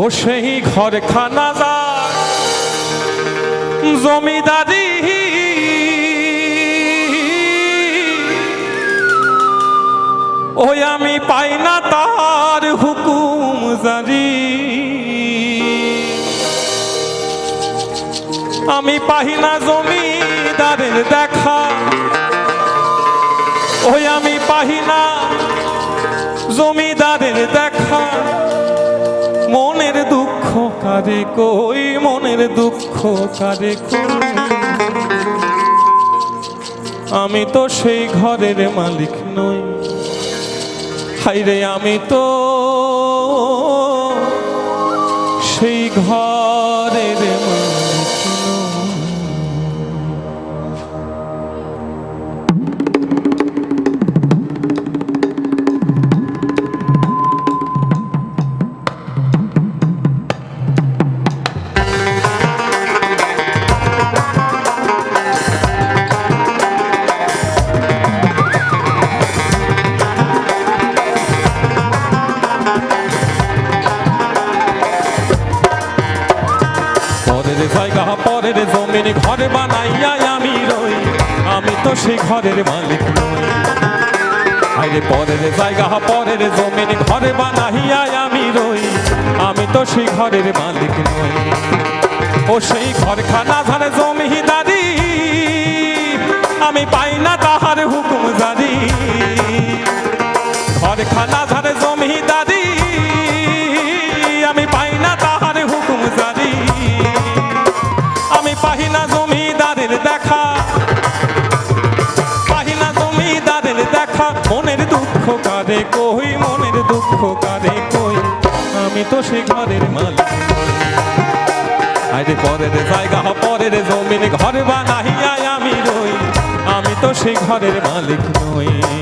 ও সেই ঘর খানা জমিদারি। ওই আমি পাই না তার হুকুম জারি আমি পাই না জমিদারের দেখা। ওই আমি পাই না জমিদারের দুঃখ। কারে কই মনের দুঃখ কারে আমি তো সেই ঘরের মালিক নই। হাইরে আমি তো সেই ঘরের জায়গা, পরের জমিন ঘরে বানাইয়া আমি রই। আমি তো সেই ঘরের মালিক নই। আরে পরের জায়গা, পরের জমিন ঘরে বানাইয়া আমি রই। আমি তো সেই ঘরের মালিক নই। ও সেই ঘরখানা ধারে জমিদারি দেখা মনের দুঃখ কাঁদে কই, মনের দুঃখ কাঁদে কই? আমি তো সে ঘরের মালিক। আরে পরের জায়গা, পরের জমিন, ঘর বানাইয়া আমি রই। আমি তো সে ঘরের মালিক নই।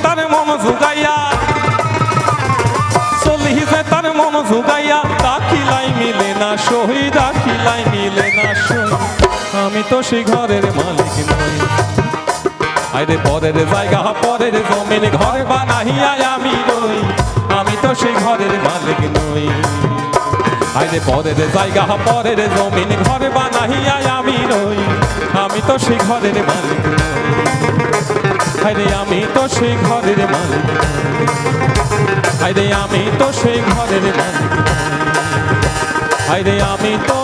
যে মন জুগাইয়া চলি যে তার মন জুগাইয়া দাখিলাই মিলে না সহি, দাখিলাই মিলে না সহি। আমি তো সেই ঘরের মালিক নই। আরে পরের জায়গা, পরের জমিন, ঘর বানাইয়া আমি রই আমি তো সেই ঘরের মালিক নই। আরে পরের জায়গা, পরের জমিন, ঘর বানাইয়া আমি রই আমি তো সেই ঘরের মালিক নই। আরে আমি তো সেই ঘরের মালিক। আরে আমি তো সেই ঘরের মালিক। আরে আমি তো